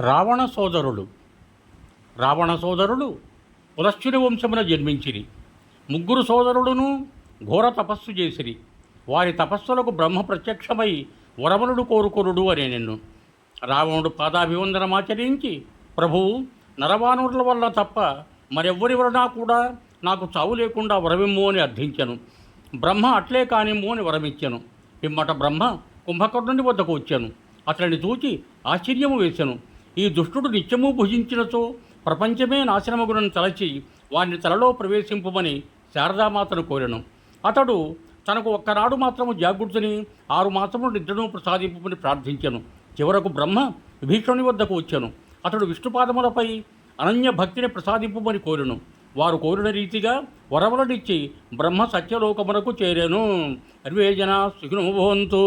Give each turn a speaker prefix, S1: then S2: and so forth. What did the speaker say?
S1: రావణ సోదరుడు రావణ సోదరుడు పులశ్చుని వంశమున జన్మించిరి. ముగ్గురు సోదరుడును ఘోర తపస్సు చేసిరి. వారి తపస్సులకు బ్రహ్మ ప్రత్యక్షమై వరమునుడు కోరుకొనుడు అనే నిన్ను. రావణుడు పాదాభివందనమాచరించి ప్రభువు నరవానరుల వల్ల తప్ప మరెవ్వరి వలన కూడా నాకు చావు లేకుండా వరమిమ్ము అని అర్థించను. బ్రహ్మ అట్లే కానిమ్ము అని వరమిచ్చెను. పిమ్మట బ్రహ్మ కుంభకర్ణుని వద్దకు వచ్చాను. అతడిని చూచి ఆశ్చర్యము వేశాను ఈ దుష్టుడు నిత్యము భుజించినచో ప్రపంచమే నాశనమగునని తలచి వారిని తలలో ప్రవేశింపమని శారదామాతను కోరెను. అతడు తనకు ఒక్కనాడు మాత్రము జాగృతిని ఆరు మాసములు నిద్రను ప్రసాదింపమని ప్రార్థించాను. చివరకు బ్రహ్మ విభీషణుని వద్దకు వచ్చాను. అతడు విష్ణుపాదములపై అనన్య భక్తిని ప్రసాదింపమని కోరెను. వారు కోరిన రీతిగా వరములనిచ్చి బ్రహ్మ సత్యలోకమునకు చేరాను. అన్వేజన సుఖినోభవంతు